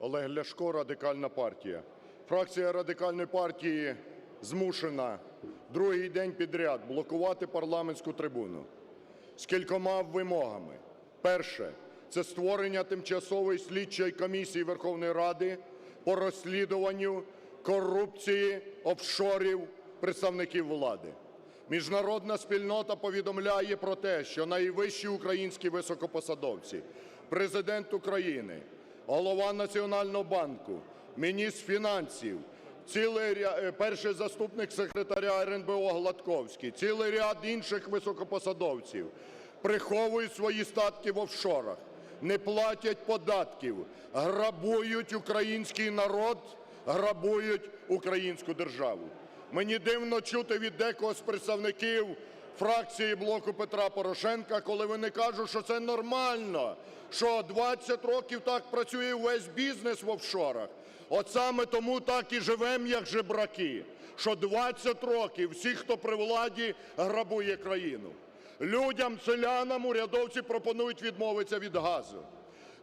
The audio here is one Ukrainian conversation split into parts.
Олег Ляшко, Радикальна партія. Фракція Радикальної партії змушена другий день підряд блокувати парламентську трибуну з кількома вимогами. Перше – це створення тимчасової слідчої комісії Верховної Ради по розслідуванню корупції офшорів представників влади. Міжнародна спільнота повідомляє про те, що найвищі українські високопосадовці, Президент України, голова Національного банку, міністр фінансів, цілий ряд, е, перший заступник секретаря РНБО Гладковський, цілий ряд інших високопосадовців приховують свої статки в офшорах, не платять податків, грабують український народ, грабують українську державу. Мені дивно чути від декого з представників фракції "Блоку Петра Порошенка", коли вони кажуть, що це нормально, що 20 років так працює весь бізнес в офшорах. От саме тому так і живемо, як жебраки, що 20 років всі, хто при владі, грабує країну. Людям, селянам урядовці пропонують відмовитися від газу.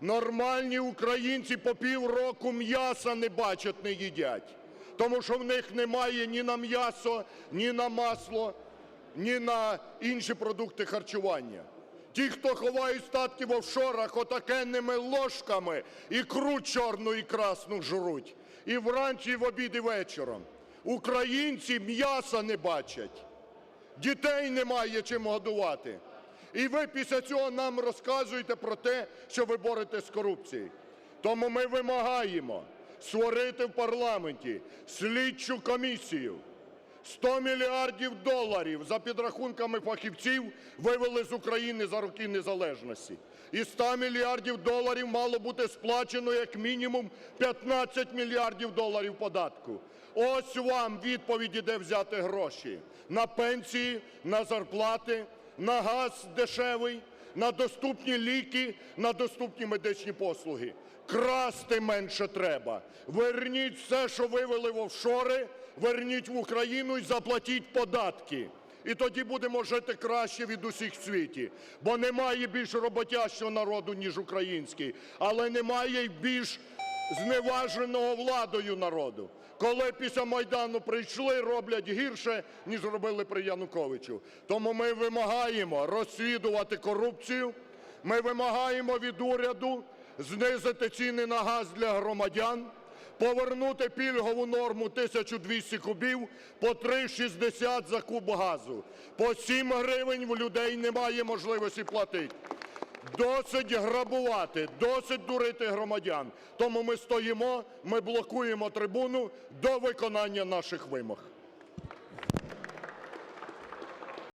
Нормальні українці по півроку м'яса не бачать, не їдять, тому що в них немає ні на м'ясо, ні на масло, ні на інші продукти харчування. Ті, хто ховають статки в офшорах, отакенними ложками ікру чорну і красну жруть. І вранці, і в обід, і вечором. Українці м'яса не бачать. Дітей немає чим годувати. І ви після цього нам розказуєте про те, що ви боретесь з корупцією. Тому ми вимагаємо створити в парламенті слідчу комісію. 100 мільярдів доларів, за підрахунками фахівців, вивели з України за роки незалежності. Із 100 мільярдів доларів мало бути сплачено як мінімум 15 мільярдів доларів податку. Ось вам відповіді, де взяти гроші: на пенсії, на зарплати, на газ дешевий, на доступні ліки, на доступні медичні послуги. Красти менше треба. Верніть все, що вивели в офшори, верніть в Україну і заплатіть податки. І тоді будемо жити краще від усіх в світі. Бо немає більш роботящого народу, ніж український, але немає й більш зневаженого владою народу. Коли після Майдану прийшли, роблять гірше, ніж робили при Януковичу. Тому ми вимагаємо розслідувати корупцію, ми вимагаємо від уряду знизити ціни на газ для громадян, повернути пільгову норму 1200 кубів по 3,60 за куб газу. По 7 гривень в людей немає можливості платити. Досить грабувати, досить дурити громадян. Тому ми стоїмо, ми блокуємо трибуну до виконання наших вимог.